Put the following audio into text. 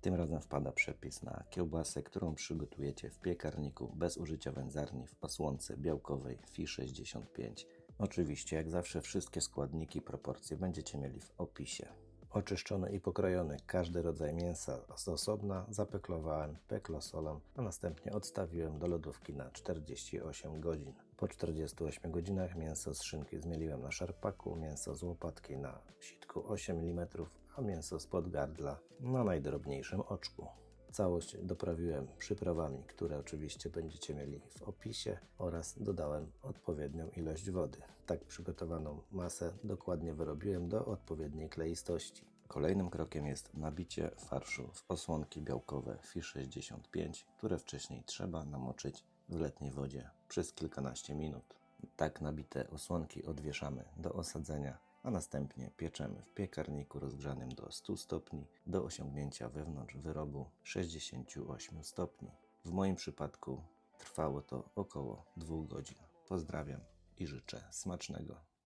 Tym razem wpada przepis na kiełbasę, którą przygotujecie w piekarniku bez użycia wędzarni w osłonce białkowej FI 65. Oczywiście, jak zawsze, wszystkie składniki, proporcje będziecie mieli w opisie. Oczyszczony i pokrojony każdy rodzaj mięsa z osobna zapeklowałem peklosolą, a następnie odstawiłem do lodówki na 48 godzin. Po 48 godzinach mięso z szynki zmieliłem na szarpaku, mięso z łopatki na sitku 8 mm, a mięso spod gardla na najdrobniejszym oczku. Całość doprawiłem przyprawami, które oczywiście będziecie mieli w opisie oraz dodałem odpowiednią ilość wody. Tak przygotowaną masę dokładnie wyrobiłem do odpowiedniej kleistości. Kolejnym krokiem jest nabicie farszu w osłonki białkowe FI 65, które wcześniej trzeba namoczyć w letniej wodzie przez kilkanaście minut. Tak nabite osłonki odwieszamy do osadzenia a następnie pieczemy w piekarniku rozgrzanym do 100 stopni do osiągnięcia wewnątrz wyrobu 68 stopni. W moim przypadku trwało to około 2 godzin. Pozdrawiam i życzę smacznego.